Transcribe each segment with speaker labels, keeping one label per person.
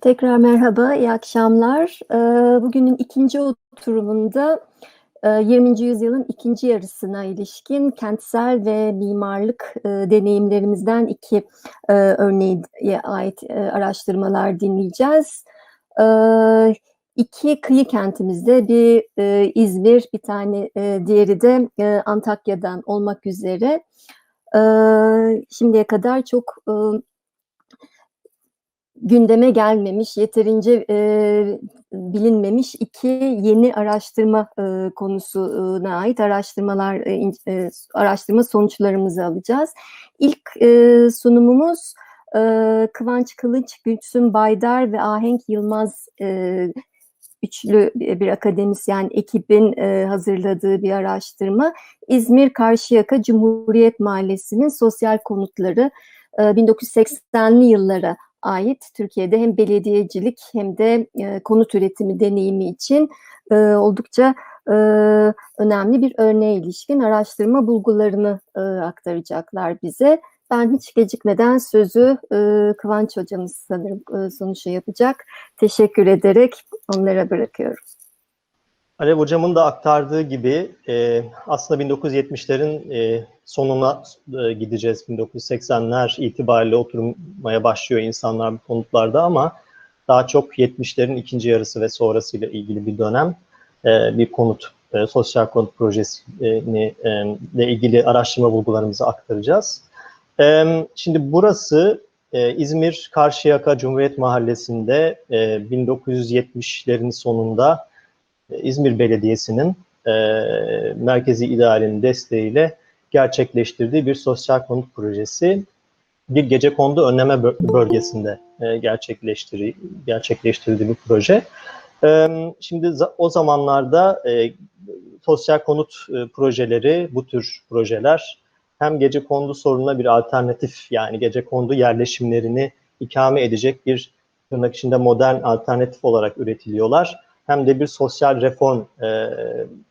Speaker 1: Tekrar merhaba, iyi akşamlar. Eee, bugünün ikinci oturumunda, eee, 20. yüzyılın ikinci yarısına ilişkin kentsel ve mimarlık, eee, deneyimlerimizden 2 eee, örneğe ait, araştırmalar dinleyeceğiz. Eee, 2 kıyı kentimizde, bir, İzmir, bir tane, diğeri de, Antakya'dan olmak üzere, eee, şimdiye kadar çok, gündeme gelmemiş, yeterince, eee, bilinmemiş 2 yeni araştırma, ııı, konusuna ait araştırmalar, eee, araştırma sonuçlarımızı alacağız. İlk, eee, sunumumuz, eee, Kıvanç Kılıç, Gülsüm Baydar ve Ahenk Yılmaz, eee, üçlü bir akademisyen ekibin, eee, hazırladığı bir araştırma. İzmir Karşıyaka Cumhuriyet Mahallesi'nin sosyal konutları, eee, 1980'li yıllara ait Türkiye'de hem belediyecilik hem de, eee, konut üretimi deneyimi için, eee, oldukça, eee, önemli bir örneğe ilişkin araştırma bulgularını, ııı, aktaracaklar bize. Ben hiç gecikmeden sözü, ııı, Kıvanç hocamız sanırım, ııı, sunuşu yapacak. Teşekkür ederek onlara bırakıyorum.
Speaker 2: Alev hocamın da aktardığı gibi, eee, aslında 1970'lerin, eee, sonuna eee, gideceğiz. 1980'ler itibariyle oturmaya başlıyor insanlar bu konutlarda ama daha çok 70'lerin ikinci yarısı ve sonrasıyla ilgili bir dönem. Eee, bir konut, eee, sosyal konut projesini eee, ile ilgili araştırma bulgularımızı aktaracağız. Emm, şimdi burası, eee, İzmir Karşıyaka Cumhuriyet Mahallesi'nde, eee, 1970'lerin sonunda İzmir Belediyesi'nin eee, merkezi idarenin desteğiyle gerçekleştirdiği bir sosyal konut projesi. Bir gecekondu önleme bölgesinde eee, gerçekleştiri gerçekleştirildiği bir proje. Emm, şimdi o zamanlarda eee, sosyal konut eee, projeleri, bu tür projeler hem gecekondu sorununa bir alternatif yani gecekondu yerleşimlerini ikame edecek bir tırnak içinde modern alternatif olarak üretiliyorlar hem de bir sosyal reform e,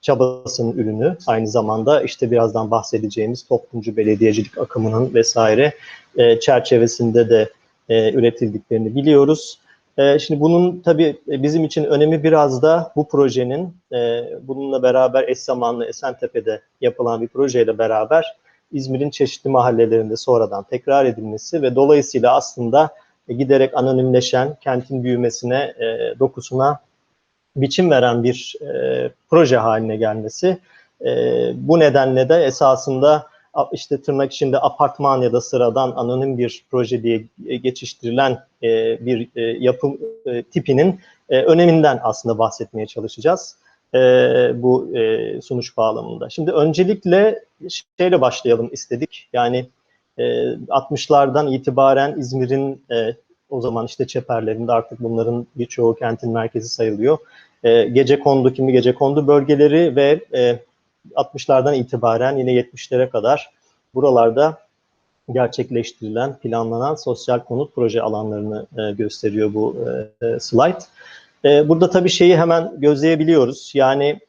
Speaker 2: çabasının ürünü. Aynı zamanda işte birazdan bahsedeceğimiz toplumcu belediyecilik akımının vesaire e, çerçevesinde de e, üretildiklerini biliyoruz. E, şimdi bunun tabii bizim için önemi biraz da bu projenin e, bununla beraber eş zamanlı Esentepe'de yapılan bir projeyle beraber İzmir'in çeşitli mahallelerinde sonradan tekrar edilmesi ve dolayısıyla aslında giderek anonimleşen kentin büyümesine, e, dokusuna biçim veren bir e, proje haline gelmesi. E, bu nedenle de esasında işte tırnak içinde apartman ya da sıradan anonim bir proje diye geçiştirilen e, bir e, yapım e, tipinin e, öneminden aslında bahsetmeye çalışacağız e, bu e, sunuş bağlamında. Şimdi öncelikle şeyle başlayalım istedik. Yani e, 60'lardan itibaren İzmir'in e, o zaman işte çeperlerinde artık bunların birçoğu kentin merkezi sayılıyor. E, gece kondu, kimi gece kondu bölgeleri ve e, 60'lardan itibaren yine 70'lere kadar buralarda gerçekleştirilen, planlanan sosyal konut proje alanlarını e, gösteriyor bu e, slide. E, burada tabii şeyi hemen gözleyebiliyoruz. Yani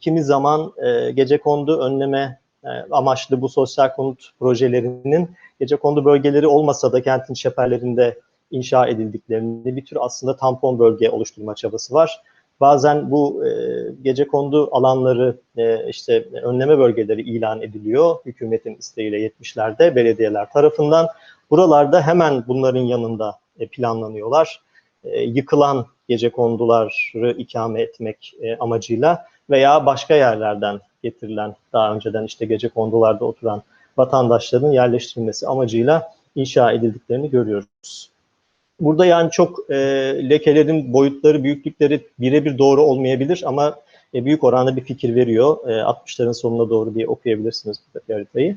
Speaker 2: kimi zaman e, gece kondu önleme e, amaçlı bu sosyal konut projelerinin gece kondu bölgeleri olmasa da kentin şeperlerinde inşa edildiklerini bir tür aslında tampon bölge oluşturma çabası var. Bazen bu e, gece kondu alanları e, işte önleme bölgeleri ilan ediliyor hükümetin isteğiyle 70'lerde belediyeler tarafından. Buralarda hemen bunların yanında e, planlanıyorlar. E, yıkılan gece konduları ikame etmek e, amacıyla veya başka yerlerden getirilen daha önceden işte gece kondularda oturan vatandaşların yerleştirilmesi amacıyla inşa edildiklerini görüyoruz. Burada yani çok e, lekelerin boyutları, büyüklükleri birebir doğru olmayabilir ama e, büyük oranda bir fikir veriyor. E, 60'ların sonuna doğru diye okuyabilirsiniz buradaki haritayı.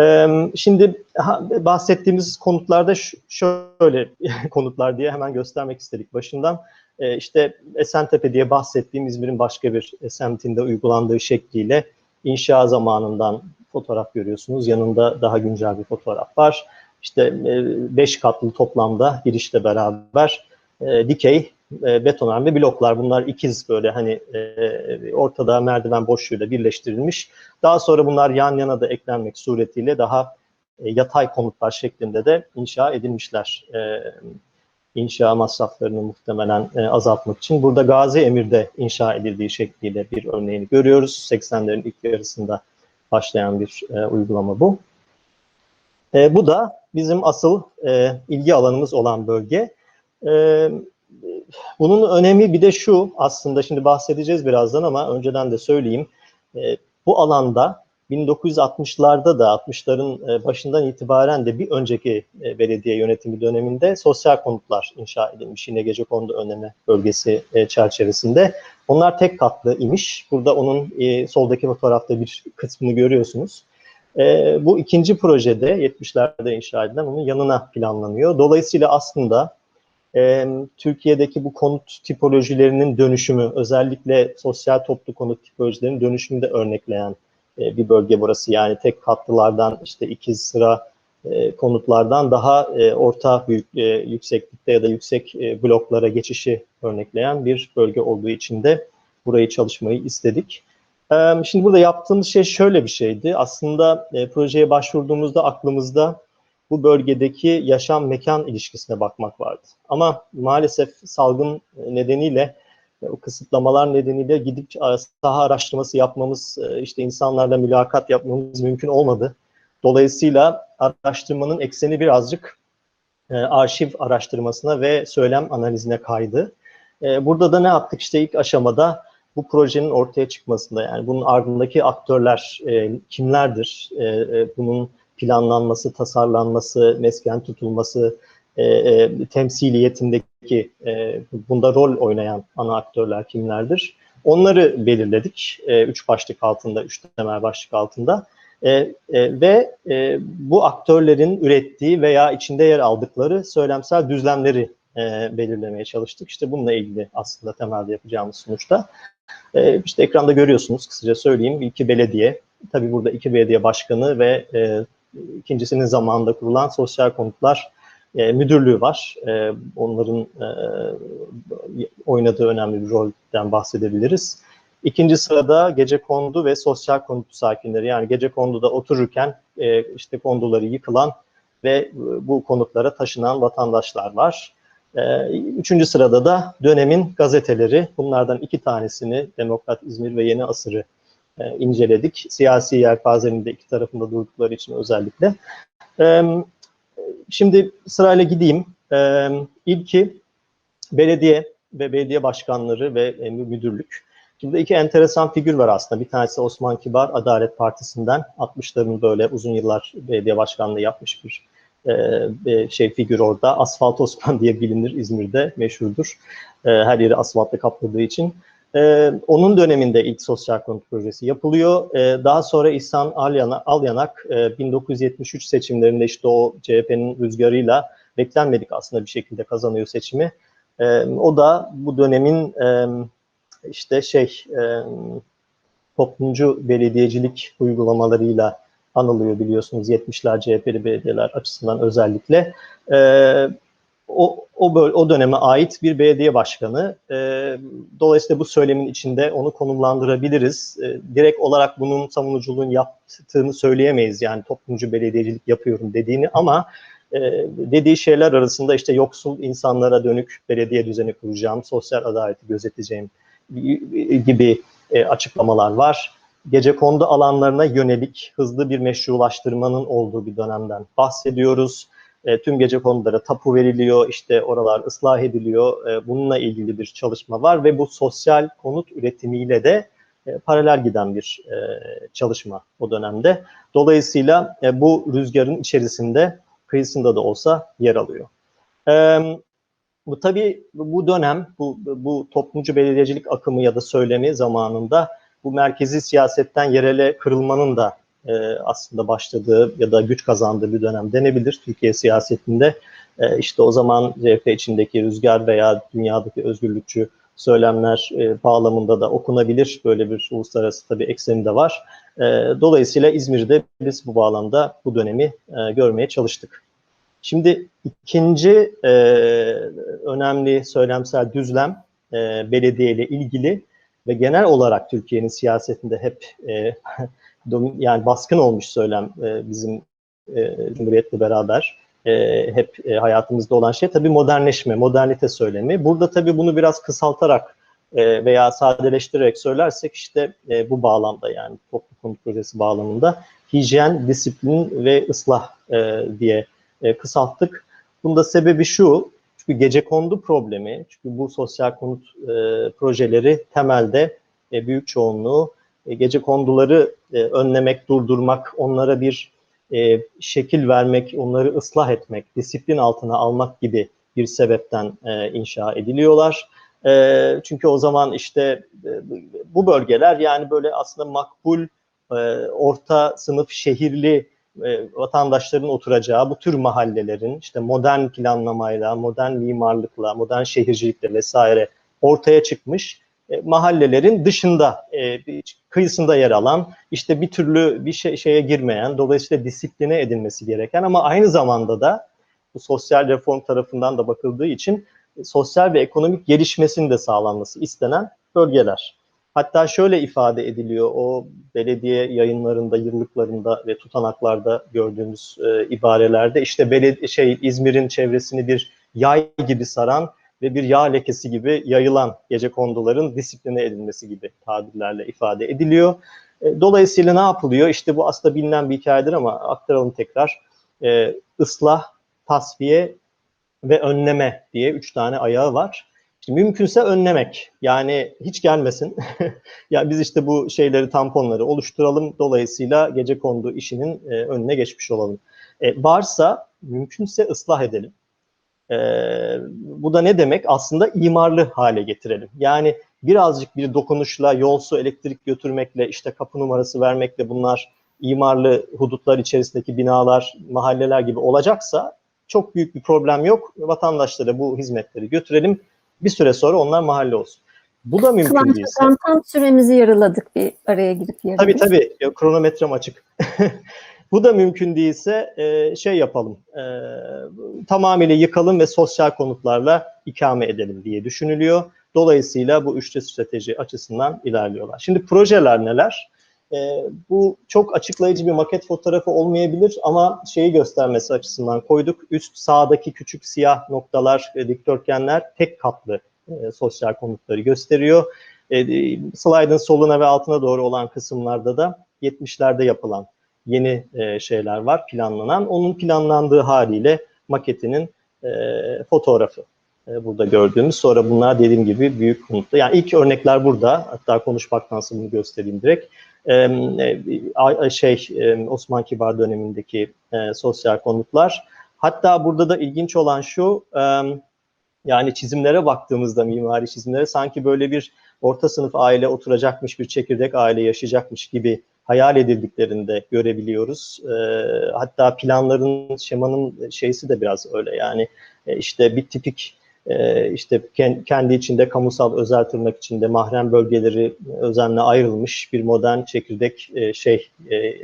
Speaker 2: E, şimdi ha, bahsettiğimiz konutlarda şöyle konutlar diye hemen göstermek istedik başından. E, işte Esentepe diye bahsettiğim İzmir'in başka bir semtinde uygulandığı şekliyle inşa zamanından fotoğraf görüyorsunuz. Yanında daha güncel bir fotoğraf var işte 5 e, katlı toplamda girişle beraber e, dikey e, betonarme bloklar. Bunlar ikiz böyle hani e, ortada merdiven boşluğuyla birleştirilmiş. Daha sonra bunlar yan yana da eklenmek suretiyle daha e, yatay konutlar şeklinde de inşa edilmişler. E, inşa masraflarını muhtemelen e, azaltmak için. Burada Gazi Emir'de inşa edildiği şekliyle bir örneğini görüyoruz. 80'lerin ilk yarısında başlayan bir e, uygulama bu. E, bu da bizim asıl e, ilgi alanımız olan bölge. E, bunun önemi bir de şu aslında şimdi bahsedeceğiz birazdan ama önceden de söyleyeyim. E, bu alanda 1960'larda da 60'ların e, başından itibaren de bir önceki e, belediye yönetimi döneminde sosyal konutlar inşa edilmiş yine Gecekondu önemi bölgesi e, çerçevesinde. Onlar tek katlı imiş. Burada onun soldaki fotoğrafta bir kısmını görüyorsunuz. Bu ikinci projede 70'lerde inşa edilen onun yanına planlanıyor. Dolayısıyla aslında Türkiye'deki bu konut tipolojilerinin dönüşümü özellikle sosyal toplu konut tipolojilerinin dönüşümünü de örnekleyen e, bir bölge burası. Yani tek katlılardan işte iki sıra e, konutlardan daha e, orta büyük yükseklikte ya da yüksek bloklara geçişi örnekleyen bir bölge olduğu için de burayı çalışmayı istedik. Şimdi burada yaptığımız şey şöyle bir şeydi. Aslında projeye başvurduğumuzda aklımızda bu bölgedeki yaşam mekan ilişkisine bakmak vardı. Ama maalesef salgın nedeniyle o kısıtlamalar nedeniyle gidip saha araştırması yapmamız, e, işte insanlarla mülakat yapmamız mümkün olmadı. Dolayısıyla araştırmanın ekseni birazcık e, arşiv araştırmasına ve söylem analizine kaydı. E, burada da ne yaptık? İşte ilk aşamada bu projenin ortaya çıkmasında yani bunun ardındaki aktörler kimlerdir? bunun planlanması, tasarlanması, mesken tutulması, e, e, temsiliyetindeki e, bunda rol oynayan ana aktörler kimlerdir? Onları belirledik. E, üç başlık altında, üç temel başlık altında. E, e, ve e, bu aktörlerin ürettiği veya içinde yer aldıkları söylemsel düzlemleri e, belirlemeye çalıştık. İşte bununla ilgili aslında temelde yapacağımız sonuçta. E, işte ekranda görüyorsunuz kısaca söyleyeyim. İki belediye, tabii burada iki belediye başkanı ve e, ikincisinin zamanında kurulan sosyal konutlar e, müdürlüğü var. E, onların e, oynadığı önemli bir rolden bahsedebiliriz. İkinci sırada gece kondu ve sosyal konut sakinleri yani gece konduda otururken e, işte konduları yıkılan ve bu konutlara taşınan vatandaşlar var. E, üçüncü sırada da dönemin gazeteleri. Bunlardan iki tanesini Demokrat İzmir ve Yeni Asır'ı e, inceledik. Siyasi yelpazenin de iki tarafında durdukları için özellikle. E, Şimdi sırayla gideyim. Ee, ilki belediye ve belediye başkanları ve e, müdürlük. Şimdi iki enteresan figür var aslında. Bir tanesi Osman Kibar, Adalet Partisi'nden 60'ların böyle uzun yıllar belediye başkanlığı yapmış bir e, şey figür orada. Asfalt Osman diye bilinir İzmir'de meşhurdur. E, her yeri asfaltla kapladığı için. Ee, onun döneminde ilk sosyal konut projesi yapılıyor. Ee, daha sonra İhsan Alyanak, Alyanak e, 1973 seçimlerinde işte o CHP'nin rüzgarıyla beklenmedik aslında bir şekilde kazanıyor seçimi. Ee, o da bu dönemin e, işte şey e, toplumcu belediyecilik uygulamalarıyla anılıyor biliyorsunuz 70'ler CHP'li belediyeler açısından özellikle. Ee, o, o, o döneme ait bir belediye başkanı. E, dolayısıyla bu söylemin içinde onu konumlandırabiliriz. E, direkt olarak bunun savunuculuğun yaptığını söyleyemeyiz. Yani toplumcu belediyecilik yapıyorum dediğini ama e, dediği şeyler arasında işte yoksul insanlara dönük belediye düzeni kuracağım, sosyal adaleti gözeteceğim gibi e, açıklamalar var. Gece kondu alanlarına yönelik hızlı bir meşrulaştırmanın olduğu bir dönemden bahsediyoruz e, tüm gece konulara tapu veriliyor, işte oralar ıslah ediliyor. E, bununla ilgili bir çalışma var ve bu sosyal konut üretimiyle de e, paralel giden bir e, çalışma o dönemde. Dolayısıyla e, bu rüzgarın içerisinde kıyısında da olsa yer alıyor. E, bu tabii bu dönem, bu, bu toplumcu belediyecilik akımı ya da söylemi zamanında bu merkezi siyasetten yerele kırılmanın da e, aslında başladığı ya da güç kazandığı bir dönem denebilir Türkiye siyasetinde. E, işte o zaman CHP içindeki rüzgar veya dünyadaki özgürlükçü söylemler e, bağlamında da okunabilir. Böyle bir uluslararası tabii ekseni de var. E, dolayısıyla İzmir'de biz bu bağlamda bu dönemi e, görmeye çalıştık. Şimdi ikinci e, önemli söylemsel düzlem e, belediye ile ilgili ve genel olarak Türkiye'nin siyasetinde hep e, yani baskın olmuş söylem e, bizim e, Cumhuriyet'le beraber e, hep e, hayatımızda olan şey tabii modernleşme, modernite söylemi. Burada tabii bunu biraz kısaltarak e, veya sadeleştirerek söylersek işte e, bu bağlamda yani toplu konut projesi bağlamında hijyen, disiplin ve ıslah e, diye e, kısalttık. Bunun da sebebi şu, çünkü gece kondu problemi, çünkü bu sosyal konut e, projeleri temelde e, büyük çoğunluğu e, gece konduları e, önlemek, durdurmak, onlara bir e, şekil vermek, onları ıslah etmek, disiplin altına almak gibi bir sebepten e, inşa ediliyorlar. E, çünkü o zaman işte e, bu bölgeler yani böyle aslında makbul, e, orta sınıf şehirli e, vatandaşların oturacağı bu tür mahallelerin işte modern planlamayla, modern mimarlıkla, modern şehircilikle vesaire ortaya çıkmış e, mahallelerin dışında, e, kıyısında yer alan, işte bir türlü bir şey, şeye girmeyen, dolayısıyla disipline edilmesi gereken ama aynı zamanda da bu sosyal reform tarafından da bakıldığı için sosyal ve ekonomik gelişmesinin de sağlanması istenen bölgeler. Hatta şöyle ifade ediliyor o belediye yayınlarında, yıllıklarında ve tutanaklarda gördüğümüz e, ibarelerde işte belediye şey İzmir'in çevresini bir yay gibi saran ve bir yağ lekesi gibi yayılan gece konduların disipline edilmesi gibi tabirlerle ifade ediliyor. E, dolayısıyla ne yapılıyor? İşte bu aslında bilinen bir hikayedir ama aktaralım tekrar. E, ıslah, tasfiye ve önleme diye üç tane ayağı var. Şimdi mümkünse önlemek. Yani hiç gelmesin. ya biz işte bu şeyleri, tamponları oluşturalım. Dolayısıyla gece kondu işinin e, önüne geçmiş olalım. E, varsa mümkünse ıslah edelim. E, bu da ne demek? Aslında imarlı hale getirelim. Yani birazcık bir dokunuşla, yol su, elektrik götürmekle, işte kapı numarası vermekle bunlar imarlı hudutlar içerisindeki binalar, mahalleler gibi olacaksa çok büyük bir problem yok. Vatandaşlara bu hizmetleri götürelim bir süre sonra onlar mahalle olsun. Bu da mümkün
Speaker 1: Kıvanç
Speaker 2: değilse.
Speaker 1: Hocam tam süremizi yarıladık bir araya girip yaraladık.
Speaker 2: Tabii tabii Ya, kronometrem açık. Bu da mümkün değilse e, şey yapalım, e, tamamıyla yıkalım ve sosyal konutlarla ikame edelim diye düşünülüyor. Dolayısıyla bu üçlü strateji açısından ilerliyorlar. Şimdi projeler neler? E, bu çok açıklayıcı bir maket fotoğrafı olmayabilir ama şeyi göstermesi açısından koyduk. Üst sağdaki küçük siyah noktalar, e, dikdörtgenler tek katlı e, sosyal konutları gösteriyor. E, e, slide'ın soluna ve altına doğru olan kısımlarda da 70'lerde yapılan yeni e, şeyler var planlanan. Onun planlandığı haliyle maketinin e, fotoğrafı e, burada gördüğümüz. Sonra bunlar dediğim gibi büyük konutlu. Yani ilk örnekler burada. Hatta konuşmaktansa bunu göstereyim direkt. E, şey Osman Kibar dönemindeki e, sosyal konutlar. Hatta burada da ilginç olan şu, yani çizimlere baktığımızda mimari çizimlere sanki böyle bir orta sınıf aile oturacakmış, bir çekirdek aile yaşayacakmış gibi hayal edildiklerinde görebiliyoruz. E, hatta planların, şemanın şeysi de biraz öyle. Yani e, işte bir tipik e, işte kendi içinde kamusal özel tırnak içinde mahrem bölgeleri özenle ayrılmış bir modern çekirdek e, şey e,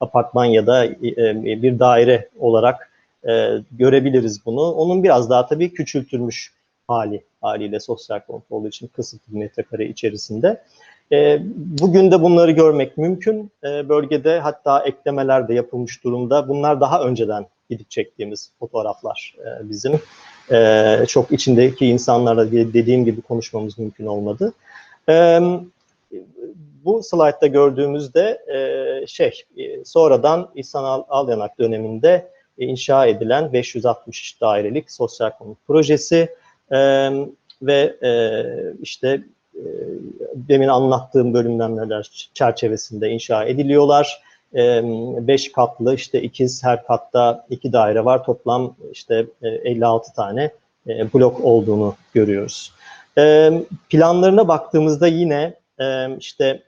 Speaker 2: apartman ya da e, bir daire olarak e, görebiliriz bunu. Onun biraz daha tabii küçültülmüş hali haliyle sosyal olduğu için kısıtlı bir metrekare içerisinde. E, bugün de bunları görmek mümkün. E, bölgede hatta eklemeler de yapılmış durumda. Bunlar daha önceden gidip çektiğimiz fotoğraflar e, bizim. E, çok içindeki insanlarla dediğim gibi konuşmamız mümkün olmadı. E, bu slaytta gördüğümüzde e, şey e, sonradan İhsan Alyanak döneminde e, inşa edilen 560 dairelik sosyal konut projesi e, ve e, işte e, demin anlattığım bölümlemler çerçevesinde inşa ediliyorlar. E, beş katlı işte ikiz her katta iki daire var. Toplam işte e, 56 tane e, blok olduğunu görüyoruz. E, planlarına baktığımızda yine e, işte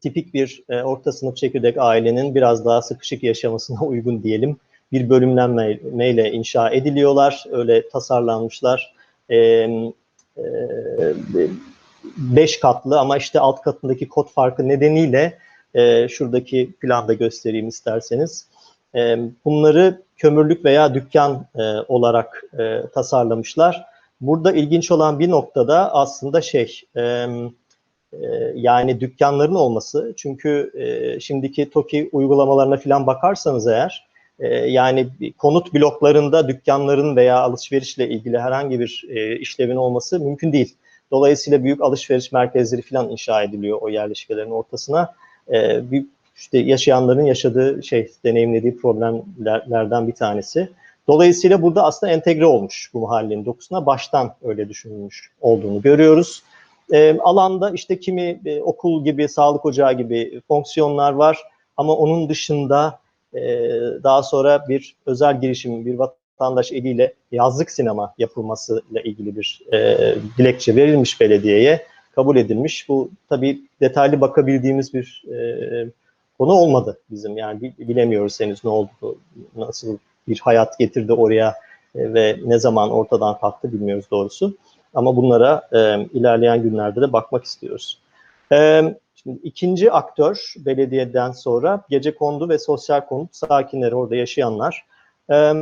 Speaker 2: tipik bir e, orta sınıf çekirdek ailenin biraz daha sıkışık yaşamasına uygun diyelim bir bölümlenmeyle inşa ediliyorlar. Öyle tasarlanmışlar. E, e, beş katlı ama işte alt katındaki kod farkı nedeniyle e, şuradaki planda göstereyim isterseniz. E, bunları kömürlük veya dükkan e, olarak e, tasarlamışlar. Burada ilginç olan bir noktada aslında şey, e, e, yani dükkanların olması. Çünkü e, şimdiki TOKİ uygulamalarına falan bakarsanız eğer, e, yani konut bloklarında dükkanların veya alışverişle ilgili herhangi bir e, işlevin olması mümkün değil. Dolayısıyla büyük alışveriş merkezleri falan inşa ediliyor o yerleşkelerin ortasına. E, büyük işte yaşayanların yaşadığı şey, deneyimlediği problemlerden bir tanesi. Dolayısıyla burada aslında entegre olmuş bu mahallenin dokusuna baştan öyle düşünülmüş olduğunu görüyoruz. E, alanda işte kimi e, okul gibi, sağlık ocağı gibi fonksiyonlar var ama onun dışında e, daha sonra bir özel girişim, bir vatandaş eliyle yazlık sinema yapılmasıyla ilgili bir e, dilekçe verilmiş belediyeye, kabul edilmiş. Bu tabii detaylı bakabildiğimiz bir e, konu olmadı bizim. Yani bilemiyoruz henüz ne oldu, nasıl bir hayat getirdi oraya e, ve ne zaman ortadan kalktı bilmiyoruz doğrusu. Ama bunlara e, ilerleyen günlerde de bakmak istiyoruz. E, şimdi ikinci aktör belediyeden sonra gece kondu ve sosyal konut sakinleri orada yaşayanlar. E,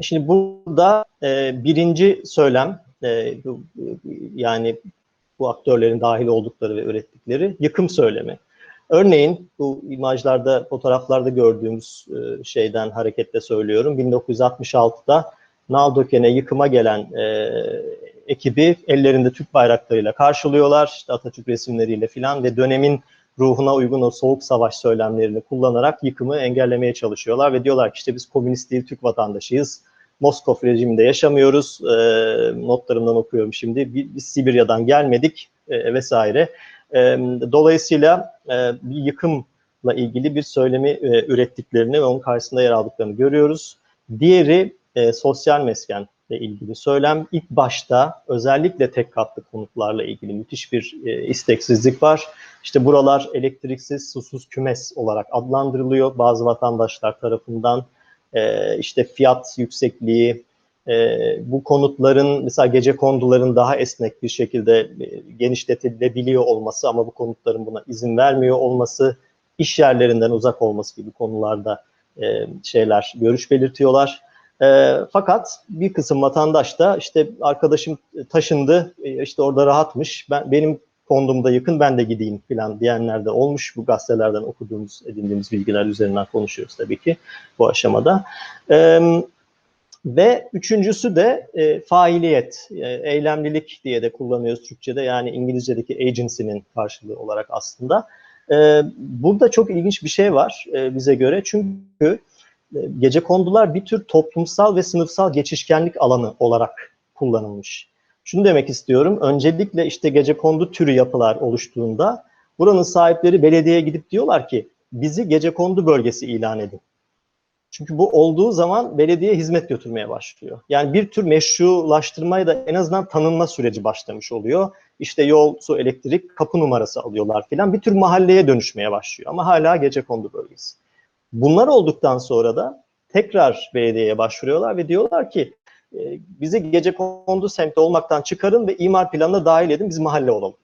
Speaker 2: şimdi burada e, birinci söylem e, yani bu aktörlerin dahil oldukları ve ürettikleri yıkım söylemi. Örneğin bu imajlarda, fotoğraflarda gördüğümüz e, şeyden hareketle söylüyorum. 1966'da Naldöken'e yıkıma gelen e, ekibi ellerinde Türk bayraklarıyla karşılıyorlar. İşte Atatürk resimleriyle filan ve dönemin ruhuna uygun o soğuk savaş söylemlerini kullanarak yıkımı engellemeye çalışıyorlar ve diyorlar ki işte biz komünist değil Türk vatandaşıyız. Moskov rejiminde yaşamıyoruz. E, notlarımdan okuyorum şimdi. Biz Sibirya'dan gelmedik e, vesaire. E, dolayısıyla e, bir yıkımla ilgili bir söylemi e, ürettiklerini ve onun karşısında yer aldıklarını görüyoruz. Diğeri e, sosyal meskenle ilgili söylem. İlk başta özellikle tek katlı konutlarla ilgili müthiş bir e, isteksizlik var. İşte buralar elektriksiz, susuz kümes olarak adlandırılıyor bazı vatandaşlar tarafından. E, işte fiyat yüksekliği, e, bu konutların mesela gece konduların daha esnek bir şekilde e, genişletilebiliyor olması ama bu konutların buna izin vermiyor olması, iş yerlerinden uzak olması gibi konularda e, şeyler, görüş belirtiyorlar. Fakat bir kısım vatandaş da işte arkadaşım taşındı, işte orada rahatmış, ben benim kondumda yakın ben de gideyim falan diyenler de olmuş. Bu gazetelerden okuduğumuz, edindiğimiz bilgiler üzerinden konuşuyoruz tabii ki bu aşamada. Evet. Ve üçüncüsü de e, failiyet, e, eylemlilik diye de kullanıyoruz Türkçe'de. Yani İngilizce'deki agency'nin karşılığı olarak aslında. E, burada çok ilginç bir şey var e, bize göre. Çünkü e, gece kondular bir tür toplumsal ve sınıfsal geçişkenlik alanı olarak kullanılmış. Şunu demek istiyorum. Öncelikle işte gece kondu türü yapılar oluştuğunda buranın sahipleri belediyeye gidip diyorlar ki bizi gece kondu bölgesi ilan edin. Çünkü bu olduğu zaman belediye hizmet götürmeye başlıyor. Yani bir tür meşrulaştırmaya da en azından tanınma süreci başlamış oluyor. İşte yol, su, elektrik, kapı numarası alıyorlar filan. Bir tür mahalleye dönüşmeye başlıyor ama hala gece kondu bölgesi. Bunlar olduktan sonra da tekrar belediyeye başvuruyorlar ve diyorlar ki e, bizi gece kondu semti olmaktan çıkarın ve imar planına dahil edin biz mahalle olalım.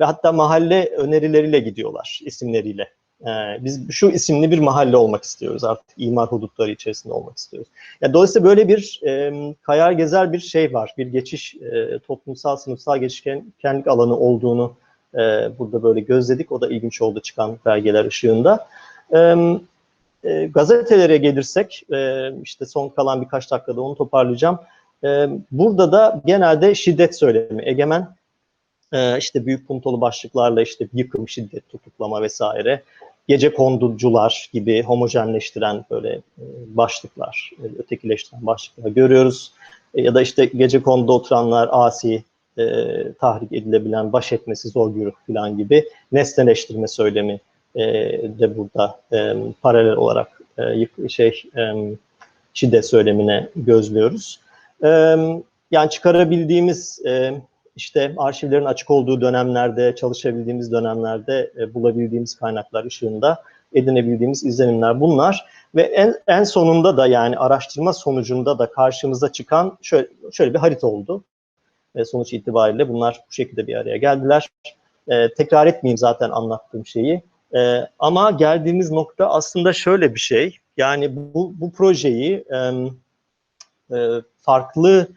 Speaker 2: Ve hatta mahalle önerileriyle gidiyorlar isimleriyle. Ee, biz şu isimli bir mahalle olmak istiyoruz artık imar hudutları içerisinde olmak istiyoruz. Yani dolayısıyla böyle bir e, kayar gezer bir şey var, bir geçiş e, toplumsal sınıfsal geçişkenlik alanı olduğunu e, burada böyle gözledik. O da ilginç oldu çıkan belgeler ışığında. E, e, gazetelere gelirsek, e, işte son kalan birkaç dakikada onu toparlayacağım. E, burada da genelde şiddet söylemi egemen. E, işte büyük puntolu başlıklarla işte yıkım, şiddet, tutuklama vesaire gece konducular gibi homojenleştiren böyle e, başlıklar, e, ötekileştiren başlıklar görüyoruz. E, ya da işte gece konuda oturanlar asi, tahrik edilebilen, baş etmesi zor güruh falan gibi nesneleştirme söylemi de burada paralel olarak şey şiddet söylemine gözlüyoruz. Yani çıkarabildiğimiz işte arşivlerin açık olduğu dönemlerde, çalışabildiğimiz dönemlerde e, bulabildiğimiz kaynaklar ışığında edinebildiğimiz izlenimler bunlar. Ve en, en sonunda da yani araştırma sonucunda da karşımıza çıkan şöyle, şöyle bir harita oldu. E, sonuç itibariyle bunlar bu şekilde bir araya geldiler. E, tekrar etmeyeyim zaten anlattığım şeyi. E, ama geldiğimiz nokta aslında şöyle bir şey. Yani bu, bu projeyi e, e, farklı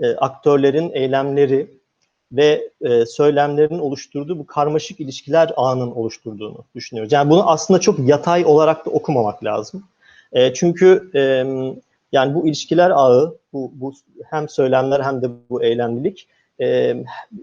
Speaker 2: e, aktörlerin eylemleri ve e, söylemlerin oluşturduğu bu karmaşık ilişkiler ağının oluşturduğunu düşünüyoruz. Yani bunu aslında çok yatay olarak da okumamak lazım. E, çünkü e, yani bu ilişkiler ağı, bu, bu hem söylemler hem de bu eylemlilik e,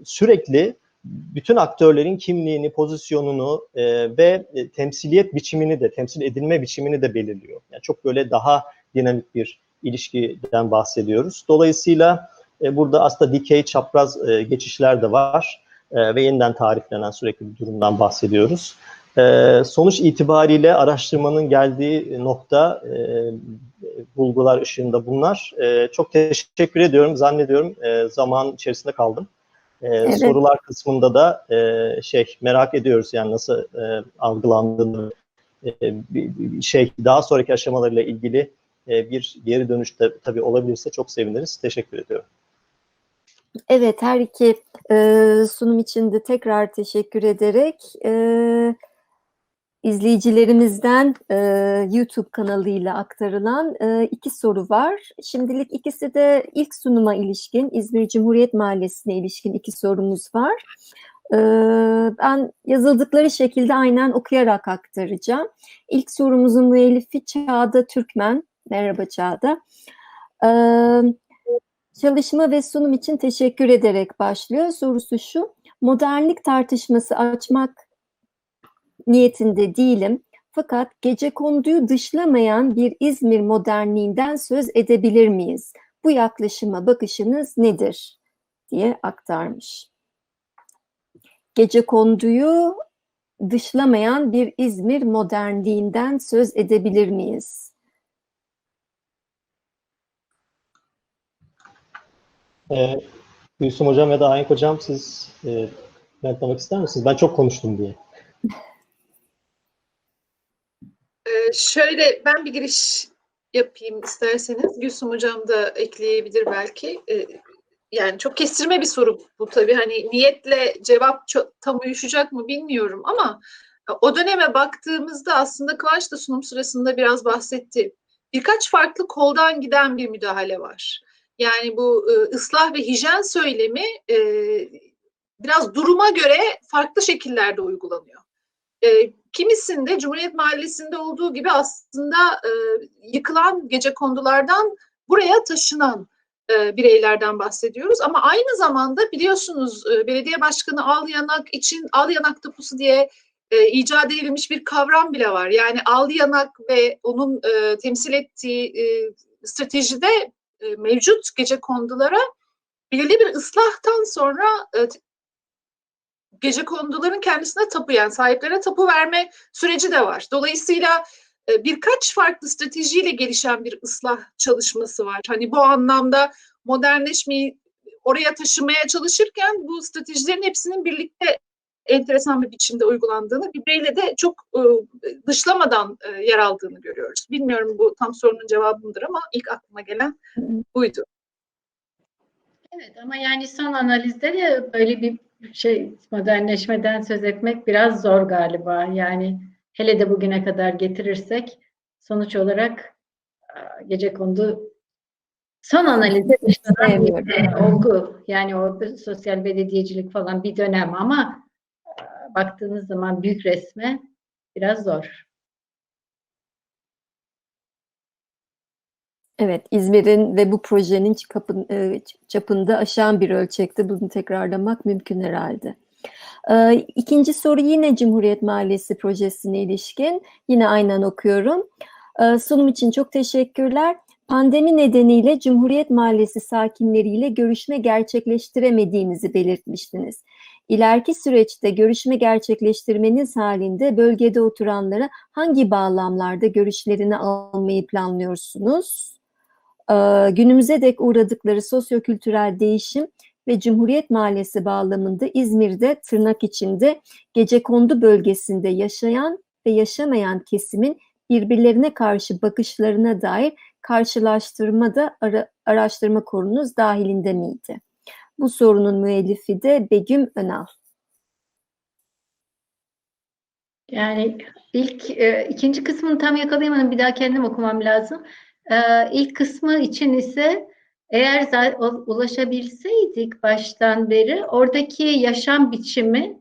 Speaker 2: sürekli bütün aktörlerin kimliğini, pozisyonunu e, ve e, temsiliyet biçimini de, temsil edilme biçimini de belirliyor. Yani çok böyle daha dinamik bir ilişkiden bahsediyoruz. Dolayısıyla e, burada aslında dikey, çapraz e, geçişler de var e, ve yeniden tariflenen sürekli bir durumdan bahsediyoruz. E, sonuç itibariyle araştırmanın geldiği nokta e, bulgular ışığında bunlar. E, çok teşekkür ediyorum. Zannediyorum e, zaman içerisinde kaldım. E,
Speaker 1: Evet.
Speaker 2: Sorular kısmında da e, şey merak ediyoruz yani nasıl e, algılandığını e, şey daha sonraki aşamalarıyla ilgili e, bir geri dönüş de tabii olabilirse çok seviniriz. Teşekkür ediyorum.
Speaker 1: Evet, her iki e, sunum için de tekrar teşekkür ederek e, izleyicilerimizden e, YouTube kanalıyla aktarılan e, iki soru var. Şimdilik ikisi de ilk sunuma ilişkin, İzmir Cumhuriyet Mahallesi'ne ilişkin iki sorumuz var. E, ben yazıldıkları şekilde aynen okuyarak aktaracağım. İlk sorumuzun müellifi Çağda Türkmen. Merhaba Çağda. Evet. Çalışma ve sunum için teşekkür ederek başlıyor. Sorusu şu, modernlik tartışması açmak niyetinde değilim. Fakat gece konduyu dışlamayan bir İzmir modernliğinden söz edebilir miyiz? Bu yaklaşıma bakışınız nedir? diye aktarmış. Gece konduyu dışlamayan bir İzmir modernliğinden söz edebilir miyiz?
Speaker 2: Ee, Gülsüm Hocam ya da Ahenk Hocam siz e, yanıtlamak ister misiniz? Ben çok konuştum diye.
Speaker 3: Ee, şöyle ben bir giriş yapayım isterseniz. Gülsüm Hocam da ekleyebilir belki. Ee, yani çok kestirme bir soru bu tabii. Hani niyetle cevap çok, tam uyuşacak mı bilmiyorum ama o döneme baktığımızda aslında Kıvanç da sunum sırasında biraz bahsetti. Birkaç farklı koldan giden bir müdahale var. Yani bu e, ıslah ve hijyen söylemi e, biraz duruma göre farklı şekillerde uygulanıyor. E, kimisinde Cumhuriyet Mahallesi'nde olduğu gibi aslında e, yıkılan gece kondulardan buraya taşınan e, bireylerden bahsediyoruz. Ama aynı zamanda biliyorsunuz e, belediye başkanı al yanak için al yanak tapusu diye e, icat edilmiş bir kavram bile var. Yani al yanak ve onun e, temsil ettiği e, stratejide e, mevcut gece kondulara belirli bir ıslahtan sonra e, gece konduların kendisine tapu yani sahiplerine tapu verme süreci de var. Dolayısıyla e, birkaç farklı stratejiyle gelişen bir ıslah çalışması var. Hani bu anlamda modernleşmeyi oraya taşımaya çalışırken bu stratejilerin hepsinin birlikte enteresan bir biçimde uygulandığını, birbiriyle de çok e, dışlamadan e, yer aldığını görüyoruz. Bilmiyorum bu tam sorunun cevabıdır ama ilk aklıma gelen buydu.
Speaker 4: Evet ama yani son analizde de böyle bir şey modernleşmeden söz etmek biraz zor galiba. Yani hele de bugüne kadar getirirsek sonuç olarak gece kondu son bir olgu. Yani o sosyal belediyecilik falan bir dönem ama baktığınız zaman büyük resme biraz zor.
Speaker 1: Evet, İzmir'in ve bu projenin çapın, çapında aşan bir ölçekte bunu tekrarlamak mümkün herhalde. İkinci soru yine Cumhuriyet Mahallesi projesine ilişkin. Yine aynen okuyorum. Sunum için çok teşekkürler. Pandemi nedeniyle Cumhuriyet Mahallesi sakinleriyle görüşme gerçekleştiremediğinizi belirtmiştiniz. İleriki süreçte görüşme gerçekleştirmeniz halinde bölgede oturanlara hangi bağlamlarda görüşlerini almayı planlıyorsunuz? Ee, günümüze dek uğradıkları sosyokültürel değişim ve Cumhuriyet Mahallesi bağlamında İzmir'de tırnak içinde gecekondu bölgesinde yaşayan ve yaşamayan kesimin birbirlerine karşı bakışlarına dair karşılaştırma da ara, araştırma konunuz dahilinde miydi? Bu sorunun müellifi de Begüm Önal.
Speaker 4: Yani ilk e, ikinci kısmını tam yakalayamadım. Bir daha kendim okumam lazım. E, ilk kısmı için ise eğer ulaşabilseydik baştan beri oradaki yaşam biçimi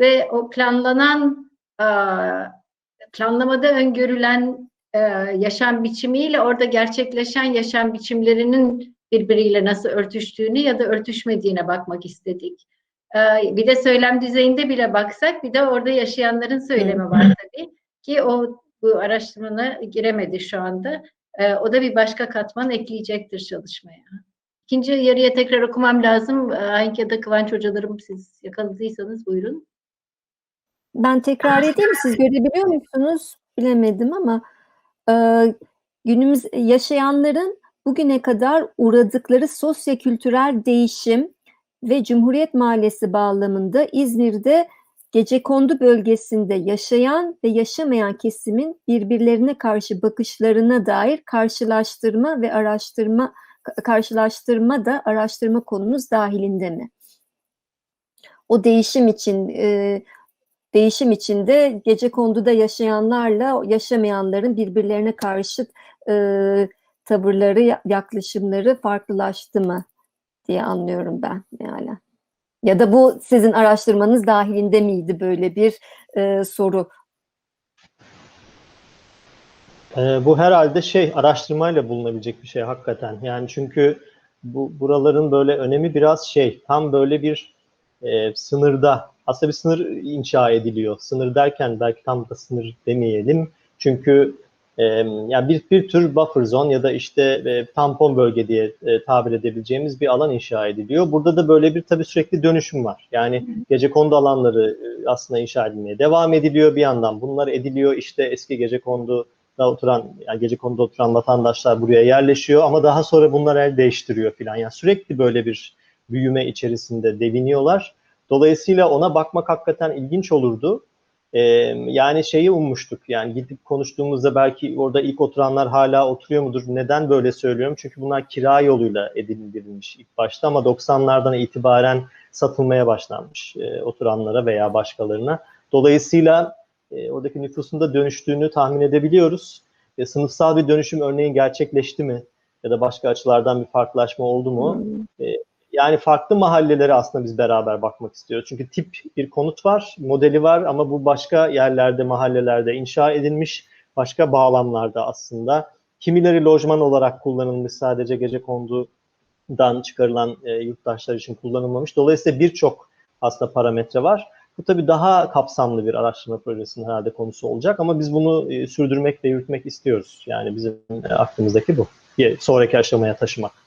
Speaker 4: ve o planlanan e, planlamada öngörülen e, yaşam biçimiyle orada gerçekleşen yaşam biçimlerinin birbiriyle nasıl örtüştüğünü ya da örtüşmediğine bakmak istedik. E, bir de söylem düzeyinde bile baksak bir de orada yaşayanların söylemi var tabii ki o bu araştırmana giremedi şu anda. E, o da bir başka katman ekleyecektir çalışmaya. İkinci yarıya tekrar okumam lazım. Ahenk ya da Kıvanç hocalarım siz yakaladıysanız buyurun.
Speaker 1: Ben tekrar edeyim mi? Siz görebiliyor musunuz? Bilemedim ama e, günümüz yaşayanların bugüne kadar uğradıkları sosyokültürel değişim ve Cumhuriyet Mahallesi bağlamında İzmir'de Gecekondu bölgesinde yaşayan ve yaşamayan kesimin birbirlerine karşı bakışlarına dair karşılaştırma ve araştırma karşılaştırma da araştırma konumuz dahilinde mi? O değişim için e, değişim içinde gece konduda yaşayanlarla yaşamayanların birbirlerine karşı e, tavırları, yaklaşımları farklılaştı mı diye anlıyorum ben yani. Ya da bu sizin araştırmanız dahilinde miydi böyle bir e, soru?
Speaker 2: E, bu herhalde şey araştırmayla bulunabilecek bir şey hakikaten. Yani çünkü bu buraların böyle önemi biraz şey tam böyle bir e, sınırda aslında bir sınır inşa ediliyor. Sınır derken belki tam da sınır demeyelim. Çünkü e, yani bir, bir tür buffer zone ya da işte e, tampon bölge diye e, tabir edebileceğimiz bir alan inşa ediliyor. Burada da böyle bir tabii sürekli dönüşüm var. Yani gece kondu alanları e, aslında inşa edilmeye devam ediliyor bir yandan. Bunlar ediliyor işte eski gece kondu da oturan, yani gece konuda oturan vatandaşlar buraya yerleşiyor ama daha sonra bunlar el değiştiriyor filan. Yani sürekli böyle bir büyüme içerisinde deviniyorlar. Dolayısıyla ona bakmak hakikaten ilginç olurdu. Ee, yani şeyi ummuştuk yani gidip konuştuğumuzda belki orada ilk oturanlar hala oturuyor mudur? Neden böyle söylüyorum? Çünkü bunlar kira yoluyla edindirilmiş ilk başta ama 90'lardan itibaren satılmaya başlanmış e, oturanlara veya başkalarına. Dolayısıyla e, oradaki nüfusun da dönüştüğünü tahmin edebiliyoruz. E, sınıfsal bir dönüşüm örneğin gerçekleşti mi? Ya da başka açılardan bir farklılaşma oldu mu?
Speaker 1: Hmm.
Speaker 2: E, yani farklı mahallelere aslında biz beraber bakmak istiyoruz. Çünkü tip bir konut var, modeli var ama bu başka yerlerde, mahallelerde inşa edilmiş, başka bağlamlarda aslında. Kimileri lojman olarak kullanılmış, sadece gece kondudan çıkarılan e, yurttaşlar için kullanılmamış. Dolayısıyla birçok aslında parametre var. Bu tabii daha kapsamlı bir araştırma projesinin herhalde konusu olacak ama biz bunu e, sürdürmek ve yürütmek istiyoruz. Yani bizim e, aklımızdaki bu. Sonraki aşamaya taşımak.